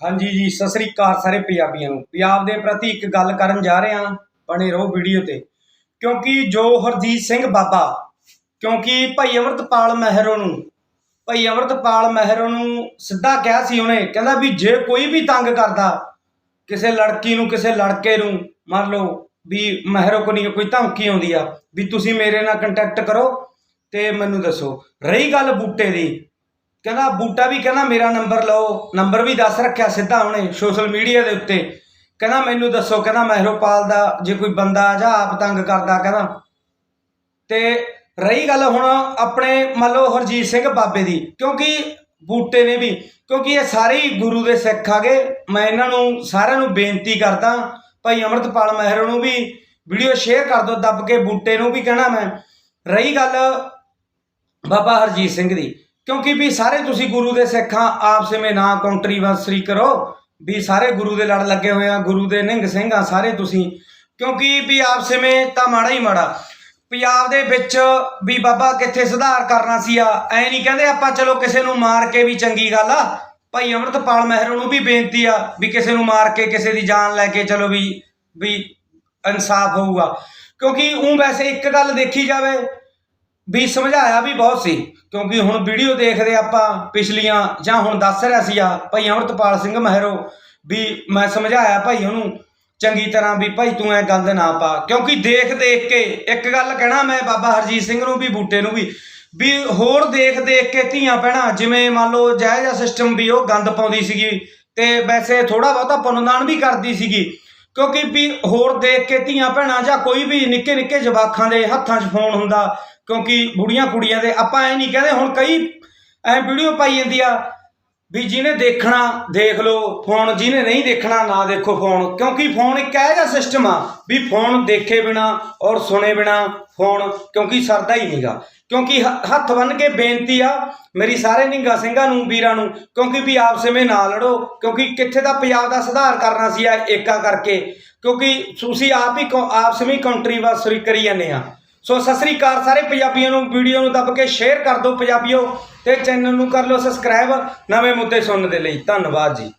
ਹਾਂਜੀ ਜੀ, ਸਤਿ ਸ੍ਰੀ ਅਕਾਲ ਸਾਰੇ ਪੰਜਾਬੀਆਂ ਨੂੰ। ਪੰਜਾਬ ਦੇ ਪ੍ਰਤੀ ਇੱਕ ਗੱਲ ਕਰਨ ਜਾ ਰਹੇ ਹਾਂ, ਬਣੇ ਰਹੋ ਵੀਡੀਓ ਤੇ। ਕਿਉਂਕਿ ਜੋ ਹਰਜੀਤ ਸਿੰਘ ਬਾਬਾ, ਕਿਉਂਕਿ ਭਾਈ ਅਮਰਤਪਾਲ ਮਹਿਰੋ ਨੂੰ, ਭਾਈ ਅਮਰਤਪਾਲ ਮਹਿਰੋ ਨੂੰ ਸਿੱਧਾ ਕਿਹਾ ਸੀ ਉਹਨੇ, ਕਹਿੰਦਾ ਵੀ ਜੇ ਕੋਈ ਵੀ ਤੰਗ ਕਰਦਾ, ਕਿਸੇ ਲੜਕੀ ਨੂੰ, ਕਿਸੇ ਲੜਕੇ ਨੂੰ, ਮੰਨ ਲਓ ਵੀ ਮਹਿਰੋ ਕੋ ਨਹੀਂ, ਕੋਈ ਧਮਕੀ ਆਉਂਦੀ ਆ, ਵੀ ਤੁਸੀਂ ਮੇਰੇ ਨਾਲ ਕੰਟੈਕਟ ਕਰੋ ਤੇ ਮੈਨੂੰ ਦੱਸੋ। ਰਹੀ ਗੱਲ ਬੂਟੇ ਦੀ ਕਹਿੰਦਾ, ਬੂਟਾ ਵੀ ਕਹਿੰਦਾ, ਮੇਰਾ ਨੰਬਰ ਲਓ। ਨੰਬਰ ਵੀ ਦੱਸ ਰੱਖਿਆ ਸਿੱਧਾ ਉਹਨੇ ਸੋਸ਼ਲ ਮੀਡੀਆ ਦੇ ਉੱਤੇ। ਕਹਿੰਦਾ, ਮੈਨੂੰ ਦੱਸੋ, ਕਹਿੰਦਾ ਮਹਿਰੋਪਾਲ ਦਾ, ਜੇ ਕੋਈ ਬੰਦਾ ਜਾਂ ਆਪ ਤੰਗ ਕਰਦਾ, ਕਹਿੰਦਾ। ਤੇ ਰਹੀ ਗੱਲ ਹੁਣ ਆਪਣੇ, ਮੰਨ ਲਓ, ਹਰਜੀਤ ਸਿੰਘ ਬਾਬੇ ਦੀ। ਕਿਉਂਕਿ ਬੂਟੇ ਨੇ ਵੀ, ਕਿਉਂਕਿ ਇਹ ਸਾਰੇ ਹੀ ਗੁਰੂ ਦੇ ਸਿੱਖ ਆਗੇ। ਮੈਂ ਇਹਨਾਂ ਨੂੰ ਸਾਰਿਆਂ ਨੂੰ ਬੇਨਤੀ ਕਰਦਾ, ਭਾਈ ਅਮਰਤਪਾਲ ਮਹਿਰੋ ਨੂੰ ਵੀ ਵੀਡੀਓ ਸ਼ੇਅਰ ਕਰ ਦਿਓ, ਦੱਬ ਕੇ ਬੂਟੇ ਨੂੰ ਵੀ ਕਹਿਣਾ ਮੈਂ। ਰਹੀ ਗੱਲ ਬਾਬਾ ਹਰਜੀਤ ਸਿੰਘ ਦੀ। ਕਿਉਂਕਿ ਵੀ ਸਾਰੇ ਤੁਸੀਂ ਗੁਰੂ ਦੇ ਸਿੱਖਾਂ ਆਪਸ ਵਿੱਚ ਨਾ ਕੰਟਰੀਵਰਸੀ ਕਰੋ, ਵੀ ਸਾਰੇ ਗੁਰੂ ਦੇ ਲੜ ਲੱਗੇ ਹੋਏ ਆ, ਗੁਰੂ ਦੇ ਨਿਹੰਗ ਸਿੰਘ ਆ ਸਾਰੇ ਤੁਸੀਂ। ਕਿਉਂਕਿ ਵੀ ਆਪਸ ਵਿੱਚ ਤਾਂ ਮਾੜਾ ਹੀ ਮਾੜਾ। ਪੰਜਾਬ ਦੇ ਵਿੱਚ ਵੀ ਬਾਬਾ ਕਿੱਥੇ ਸੁਧਾਰ ਕਰਨਾ ਸੀ ਆ, ਐ ਨਹੀਂ ਕਹਿੰਦੇ ਆਪਾਂ ਚਲੋ ਕਿਸੇ ਨੂੰ ਮਾਰ ਕੇ ਵੀ ਚੰਗੀ ਗੱਲ ਆ। ਭਾਈ ਅਮਰਤਪਾਲ ਮਹਿਰੋ ਨੂੰ ਵੀ ਬੇਨਤੀ ਆ ਵੀ ਕਿਸੇ ਨੂੰ ਮਾਰ ਕੇ ਕਿਸੇ ਦੀ ਜਾਨ ਲੈ ਕੇ ਚਲੋ ਵੀ ਵੀ ਇਨਸਾਫ ਹੋਊਗਾ। ਕਿਉਂਕਿ ਉਹ ਵੈਸੇ ਇੱਕ ਗੱਲ ਦੇਖੀ ਜਾਵੇ ਵੀ ਸਮਝਾਇਆ ਵੀ ਬਹੁਤ ਸੀ, ਕਿਉਂਕਿ ਹੁਣ ਵੀਡੀਓ ਦੇਖਦੇ ਆਪਾਂ ਪਿਛਲੀਆਂ ਜਾਂ ਹੁਣ ਦੱਸ ਰਿਹਾ ਸੀ ਆ ਭਾਈ ਅਮਰਤਪਾਲ ਸਿੰਘ ਮਹਿਰੋ, ਵੀ ਮੈਂ ਸਮਝਾਇਆ ਭਾਈ ਉਹਨੂੰ ਚੰਗੀ ਤਰ੍ਹਾਂ ਵੀ ਭਾਈ ਤੂੰ ਐ ਗੰਦ ਨਾ ਪਾ, ਕਿਉਂਕਿ ਦੇਖ ਦੇਖ ਕੇ ਇੱਕ ਗੱਲ ਕਹਿਣਾ ਮੈਂ ਬਾਬਾ ਹਰਜੀਤ ਸਿੰਘ ਨੂੰ ਵੀ, ਬੂਟੇ ਨੂੰ ਵੀ ਵੀ ਹੋਰ ਦੇਖ ਦੇਖ ਕੇ ਧੀਆਂ ਪੈਣਾ ਜਿਵੇਂ ਮੰਨ ਲਓ ਜਾਇਜ਼ ਜਿਹਾ ਸਿਸਟਮ ਵੀ ਉਹ ਗੰਦ ਪਾਉਂਦੀ ਸੀਗੀ ਤੇ ਵੈਸੇ ਥੋੜਾ ਬਹੁਤਾ ਪੁੰਨਦਾਨ ਵੀ ਕਰਦੀ ਸੀਗੀ, ਕਿਉਂਕਿ ਵੀ ਹੋਰ ਦੇਖ ਕੇ ਧੀਆਂ ਭੈਣਾਂ ਜਾਂ ਕੋਈ ਵੀ ਨਿੱਕੇ ਨਿੱਕੇ ਜਵਾਖਾਂ ਦੇ ਹੱਥਾਂ 'ਚ ਫੋਨ ਹੁੰਦਾ ਕਿਉਂਕਿ ਬੁੜੀਆਂ ਕੁੜੀਆਂ ਦੇ ਆਪਾਂ ਐ ਨਹੀਂ ਕਹਿੰਦੇ, ਹੁਣ ਕਈ ਐ ਵੀਡੀਓ ਪਾਈ ਜਾਂਦੀ ਆ ਵੀ ਜਿਹਨੇ ਦੇਖਣਾ, ਦੇਖ ਲਓ ਫੋਨ ਜਿਹਨੇ ਨਹੀਂ ਦੇਖਣਾ, ਨਾ ਦੇਖੋ ਫੋਨ ਕਿਉਂਕਿ ਫੋਨ ਇੱਕ ਇਹੋ ਜਿਹਾ ਸਿਸਟਮ ਆ ਵੀ ਫੋਨ ਦੇਖੇ ਬਿਨਾ ਔਰ ਸੁਣੇ ਬਿਨਾ ਫੋਨ ਕਿਉਂਕਿ ਸਰਦਾ ਹੀ ਨਹੀਂਗਾ। ਕਿਉਂਕਿ ਹ- ਹੱਥ ਬੰਨ ਕੇ ਬੇਨਤੀ ਆ ਮੇਰੀ ਸਾਰੇ ਨਿੰਗਾ ਸਿੰਘਾਂ ਨੂੰ, ਵੀਰਾਂ ਨੂੰ, ਕਿਉਂਕਿ ਵੀ ਆਪਸ ਵਿੱਚ ਨਾ ਲੜੋ, ਕਿਉਂਕਿ ਕਿੱਥੇ ਦਾ ਪੰਜਾਬ ਦਾ ਸੁਧਾਰ ਕਰਨਾ ਸੀ ਆ ਏਕਾ ਕਰਕੇ। ਕਿਉਂਕਿ ਤੁਸੀਂ ਆਪ ਹੀ ਕੌ- ਆਪਸ ਕੰਟਰੀ ਕੰਟਰੀਵਰਸੀ ਕਰੀ ਜਾਂਦੇ ਆ। ਸੋ ਸਤਿ ਸ੍ਰੀ ਅਕਾਲ ਸਾਰੇ ਪੰਜਾਬੀਆਂ ਨੂੰ, ਵੀਡੀਓ ਨੂੰ ਦੱਬ ਕੇ ਸ਼ੇਅਰ ਕਰ ਦਿਓ ਪੰਜਾਬੀਓ ਤੇ ਚੈਨਲ ਨੂੰ ਕਰ ਲਓ ਸਬਸਕ੍ਰਾਈਬ ਨਵੇਂ ਮੁੱਦੇ ਸੁਣਨ ਦੇ ਲਈ। ਧੰਨਵਾਦ ਜੀ।